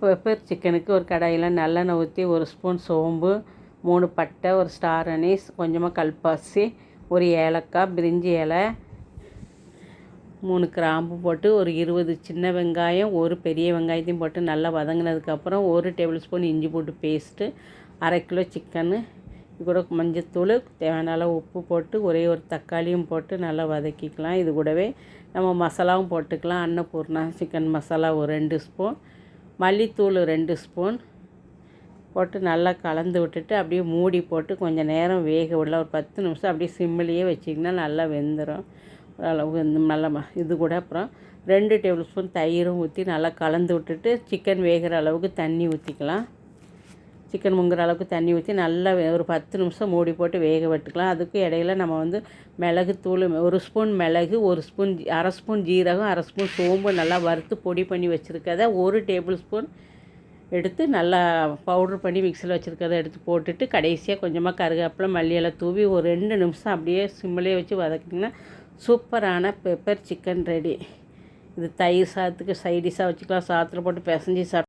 Pepper சிக்கனுக்கு ஒரு கடாயில் நல்லெண்ணெய் ஊற்றி ஒரு ஸ்பூன் சோம்பு மூணு பட்டை ஒரு ஸ்டார் அனீஸ் கொஞ்சமாக கல்பாசி ஒரு ஏலக்காய் பிரிஞ்சி இலை மூணு கிராம்பு போட்டு ஒரு இருபது சின்ன வெங்காயம் ஒரு பெரிய வெங்காயத்தையும் போட்டு நல்லா வதங்கினதுக்கப்புறம் ஒரு டேபிள் ஸ்பூன் இஞ்சி போட்டு பேஸ்ட்டு அரை கிலோ சிக்கனு கூட மஞ்சத்தூள் தேவையான அளவு உப்பு போட்டு ஒரே ஒரு தக்காளியும் போட்டு நல்லா வதக்கிக்கலாம். இது கூடவே நம்ம மசாலாவும் போட்டுக்கலாம். அன்னபூர்ணா சிக்கன் மசாலா ஒரு ரெண்டு ஸ்பூன். மல்லித்தூள் ரெண்டு ஸ்பூன் போட்டு நல்லா கலந்து விட்டுட்டு அப்படியே மூடி போட்டு கொஞ்சம் நேரம் வேக விடலாம். ஒரு பத்து நிமிஷம் அப்படியே சிம்மிலேயே வச்சிங்கன்னா நல்லா வெந்துடும் அளவு இந்த நல்லா ம- இது கூட அப்புறம் ரெண்டு டேபிள் ஸ்பூன் தயிரும் ஊற்றி நல்லா கலந்து விட்டுட்டு சிக்கன் வேகிற அளவுக்கு தண்ணி ஊற்றிக்கலாம் சிக்கன் முங்குற அளவுக்கு தண்ணி ஊற்றி நல்லா ஒரு பத்து நிமிஷம் மூடி போட்டு வேக விட்டுக்கலாம். அதுக்கு இடையில நம்ம வந்து மிளகு தூள் ஒரு ஸ்பூன் மிளகு ஒரு ஸ்பூன் அரை ஸ்பூன் ஜீரகம் அரை ஸ்பூன் சோம்பு நல்லா வறுத்து பொடி பண்ணி வச்சுருக்கத ஒரு டேபிள் ஸ்பூன் எடுத்து நல்லா பவுட்ரு பண்ணி மிக்சியில் வச்சுருக்கத எடுத்து போட்டுட்டு கடைசியாக கொஞ்சமாக கருவேப்பிலை மல்லியெல்லாம் தூவி ஒரு ரெண்டு நிமிஷம் அப்படியே சிம்மிலே வச்சு வதக்கிங்கன்னா சூப்பரான பெப்பர் சிக்கன் ரெடி. இது தயிர் சாதத்துக்கு சைடிஷாக வச்சுக்கலாம். சாதத்தில் போட்டு பிசைஞ்சு சாப்பிட்டு